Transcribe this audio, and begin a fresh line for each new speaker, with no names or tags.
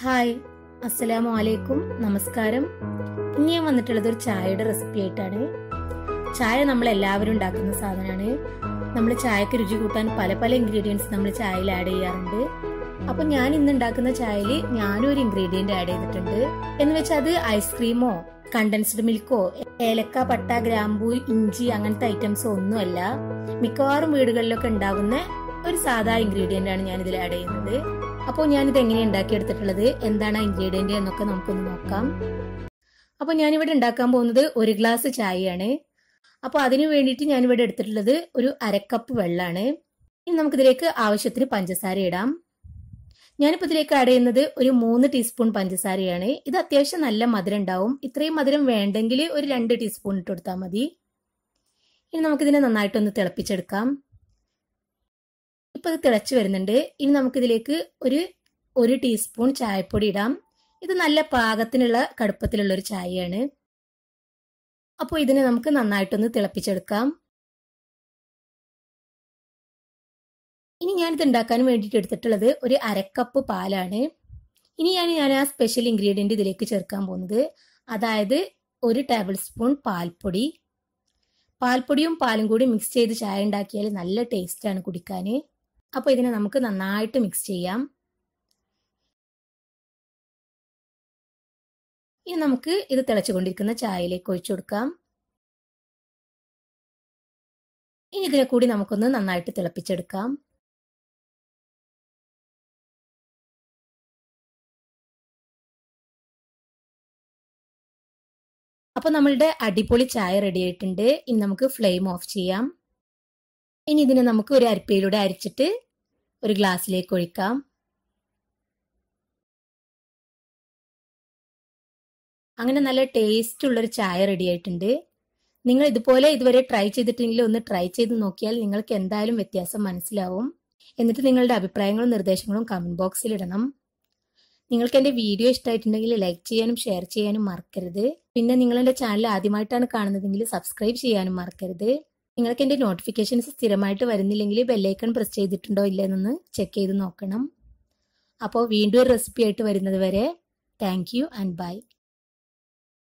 Hi അസ്സലാമു അലൈക്കും നമസ്കാരം. ഇനി ഞാൻ വന്നിട്ടുള്ളത് ഒരു ചായയുടെ റെസിപ്പി ആയിട്ടാണ്. ചായ നമ്മൾ എല്ലാവരും ഉണ്ടാക്കുന്ന സാധനമാണ്. നമ്മൾ ചായക്ക് രുചി കൂട്ടാൻ പല പല ഇൻഗ്രീഡിയൻസ് നമ്മൾ ചായയിൽ ആഡ് ചെയ്യാറുണ്ട്. അപ്പൊ ഞാൻ ഇന്ന് ഉണ്ടാക്കുന്ന ചായയിൽ ഞാനും ഒരു ഇൻഗ്രീഡിയന്റ് ആഡ് ചെയ്തിട്ടുണ്ട്. എന്ന് വെച്ചാൽ അത് ഐസ്ക്രീമോ കണ്ടൻസ്ഡ് മിൽക്കോ ഏലക്ക പട്ട ഗ്രാമ്പൂ ഇഞ്ചി അങ്ങനത്തെ ഐറ്റംസോ ഒന്നുമല്ല മിക്കവാറും വീടുകളിലൊക്കെ ഉണ്ടാകുന്ന ഒരു സാധാ ഇൻഗ്രീഡിയന്റ് ആണ് ഞാൻ ഇതിൽ ആഡ് ചെയ്യുന്നത്. അപ്പോൾ ഞാനിത് എങ്ങനെയാണ് ഉണ്ടാക്കിയെടുത്തിട്ടുള്ളത്? എന്താണ് ഇൻഗ്രീഡിയന്റ് എന്നൊക്കെ നമുക്കൊന്ന് നോക്കാം. അപ്പോൾ ഞാനിവിടെ ഉണ്ടാക്കാൻ പോകുന്നത് ഒരു ഗ്ലാസ് ചായയാണ്. അപ്പോൾ അതിന് വേണ്ടിയിട്ട് ഞാനിവിടെ എടുത്തിട്ടുള്ളത് ഒരു അരക്കപ്പ് വെള്ളമാണ്. ഇനി നമുക്കിതിലേക്ക് ആവശ്യത്തിന് പഞ്ചസാര ഇടാം. ഞാനിപ്പോൾ ഇതിലേക്ക് ആഡ് ചെയ്യുന്നത് ഒരു മൂന്ന് ടീസ്പൂൺ പഞ്ചസാരയാണ്. ഇത് അത്യാവശ്യം നല്ല മധുരം ഉണ്ടാവും. ഇത്രയും മധുരം വേണ്ടെങ്കിൽ ഒരു രണ്ട് ടീസ്പൂൺ ഇട്ട് കൊടുത്താൽ മതി. ഇനി നമുക്കിതിനെ നന്നായിട്ടൊന്ന് തിളപ്പിച്ചെടുക്കാം. ഇപ്പൊ ഇത് തിളച്ചു വരുന്നുണ്ട്. ഇനി നമുക്കിതിലേക്ക് ഒരു ഒരു ടീസ്പൂൺ ചായപ്പൊടി ഇടാം. ഇത് നല്ല പാകത്തിനുള്ള കടുപ്പത്തിലുള്ള ഒരു ചായയാണ്. അപ്പോൾ ഇതിനെ നമുക്ക് നന്നായിട്ടൊന്ന് തിളപ്പിച്ചെടുക്കാം. ഇനി ഞാനിത് ഉണ്ടാക്കാൻ വേണ്ടിയിട്ട് എടുത്തിട്ടുള്ളത് ഒരു അരക്കപ്പ് പാലാണ്. ഇനി ഞാൻ ആ സ്പെഷ്യൽ ഇൻഗ്രീഡിയന്റ് ഇതിലേക്ക് ചേർക്കാൻ പോകുന്നത്. അതായത് ഒരു ടേബിൾ സ്പൂൺ പാൽപ്പൊടി. പാൽപ്പൊടിയും പാലും കൂടി മിക്സ് ചെയ്ത് ചായ ഉണ്ടാക്കിയാൽ നല്ല ടേസ്റ്റാണ് കുടിക്കാൻ. അപ്പോൾ ഇതിനെ നമുക്ക് നന്നായിട്ട് മിക്സ് ചെയ്യാം. ഇനി നമുക്ക് ഇത് തിളച്ചുകൊണ്ടിരിക്കുന്ന ചായയിലേക്ക് ഒഴിച്ചു കൊടുക്കാം. ഇനി ഇതിനെ കൂടി നമുക്കൊന്ന് നന്നായിട്ട് തിളപ്പിച്ചെടുക്കാം. അപ്പോൾ നമ്മളുടെ അടിപൊളി ചായ റെഡി ആയിട്ടുണ്ട്. ഇനി നമുക്ക് ഫ്ലെയിം ഓഫ് ചെയ്യാം. ഇനി ഇതിനെ നമുക്ക് ഒരു അരിപ്പയിലൂടെ അരിച്ചിട്ട് ഒരു ഗ്ലാസ്സിലേക്ക് ഒഴിക്കാം. അങ്ങനെ നല്ല ടേസ്റ്റ് ഉള്ളൊരു ചായ റെഡി ആയിട്ടുണ്ട്. നിങ്ങൾ ഇതുപോലെ ഇതുവരെ ട്രൈ ചെയ്തിട്ടില്ലെങ്കിൽ ഒന്ന് ട്രൈ ചെയ്ത് നോക്കിയാൽ നിങ്ങൾക്ക് എന്തായാലും വ്യത്യാസം മനസ്സിലാവും. എന്നിട്ട് നിങ്ങളുടെ അഭിപ്രായങ്ങളും നിർദ്ദേശങ്ങളും കമന്റ് ബോക്സിൽ ഇടണം. നിങ്ങൾക്ക് എന്റെ വീഡിയോ ഇഷ്ടമായിട്ടുണ്ടെങ്കിൽ ലൈക്ക് ചെയ്യാനും ഷെയർ ചെയ്യാനും മറക്കരുത്. പിന്നെ നിങ്ങൾ എന്റെ ചാനൽ ആദ്യമായിട്ടാണ് കാണുന്നതെങ്കിൽ സബ്സ്ക്രൈബ് ചെയ്യാനും മറക്കരുത്. നിങ്ങൾക്ക് എന്റെ നോട്ടിഫിക്കേഷൻസ് സ്ഥിരമായിട്ട് വരുന്നില്ലെങ്കിൽ ബെല്ലൈക്കൺ പ്രസ് ചെയ്തിട്ടുണ്ടോ ഇല്ലെന്നൊന്ന് ചെക്ക് ചെയ്ത് നോക്കണം. അപ്പോൾ വീണ്ടും ഒരു റെസിപ്പി ആയിട്ട് വരുന്നത് വരെ. Thank you and by